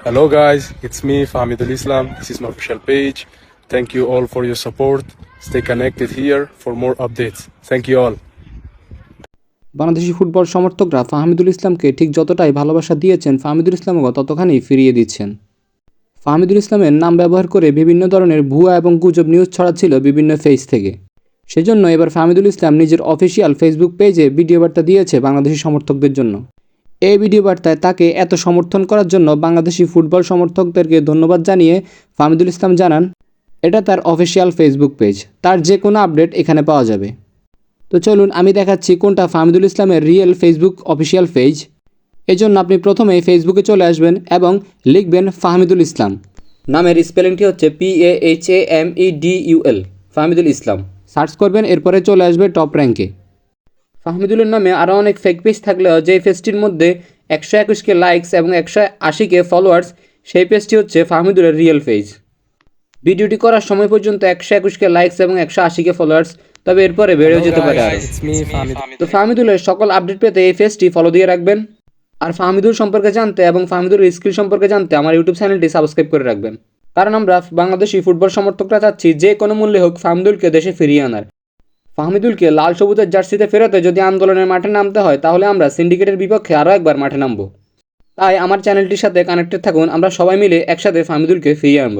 Hello guys, it's me Fahmidul Islam. This is my official page. Thank you all for your support. Stay connected here for more updates. Thank you all. Bangladeshi football সমর্থকরা ফাহমিদুল ইসলামকে ঠিক যতটাই ভালোবাসা দিয়েছেন ফাহমিদুল ইসলামও ততখানি ফিরিয়ে দিচ্ছেন ফাহমিদুল ইসলামের নাম ব্যবহার করে বিভিন্ন ধরনের ভুয়া এবং গুজব নিউজ ছড়াচ্ছিল বিভিন্ন পেজ থেকে সেজন্য এবার ফাহমিদুল ইসলাম নিজের অফিসিয়াল ফেসবুক পেজে ভিডিও বার্তা দিয়েছে বাংলাদেশি সমর্থকদের জন্য এই ভিডিও বার্তায় তাকে এত সমর্থন করার জন্য বাংলাদেশি ফুটবল সমর্থকদেরকে ধন্যবাদ জানিয়ে ফাহমিদুল ইসলাম জানান, এটা তার অফিসিয়াল ফেসবুক পেজ। তার যে কোনো আপডেট এখানে পাওয়া যাবে। তো চলুন, আমি দেখাচ্ছি কোনটা ফাহমিদুল ইসলামের রিয়েল ফেসবুক অফিসিয়াল পেজ। এজন্য আপনি প্রথমে ফেসবুকে চলে আসবেন এবং লিখবেন ফাহমিদুল ইসলাম। নামের স্পেলিংটি হচ্ছে P A H A M E D U L Fahmidul Islam. Search করবেন, এরপরে চলে আসবে টপ র্যাঙ্কে। ফাহমিদুলের নামে আরও অনেক ফেক পেজ থাকলেও যে পেজটির মধ্যে একশো একুশকে লাইকস এবং একশো আশিকে ফলোয়ার্স সেই পেজটি হচ্ছে ফাহমিদুলের রিয়েল পেজ ভিডিওটি করার সময় পর্যন্ত একশো একুশকে লাইকস এবং একশো আশিকে ফলোয়ার্স তবে এরপরে বেড়েও যেতে পারে Fahmid. তো ফাহমিদুলের সকল আপডেট পেতে এই পেজটি ফলো দিয়ে রাখবেন। আর ফাহমিদুল সম্পর্কে জানতে এবং ফাহমিদুলের স্কিল সম্পর্কে জানতে আমার ইউটিউব চ্যানেলটি সাবস্ক্রাইব করে রাখবেন। কারণ আমরা বাংলাদেশি ফুটবল সমর্থকরা চাচ্ছি যে কোনো মূল্যে হোক ফাহমিদুলকে দেশে ফিরিয়ে আনার। ফাহমিদুলকে লাল সবুজের জার্সিতে ফেরাতে যদি আন্দোলনের মাঠে নামতে হয়, তাহলে আমরা সিন্ডিকেটের বিপক্ষে আরও একবার মাঠে নামব। তাই আমার চ্যানেলটির সাথে কানেক্টেড থাকুন, আমরা সবাই মিলে একসাথে ফাহমিদুলকে ফিরিয়ে আনব।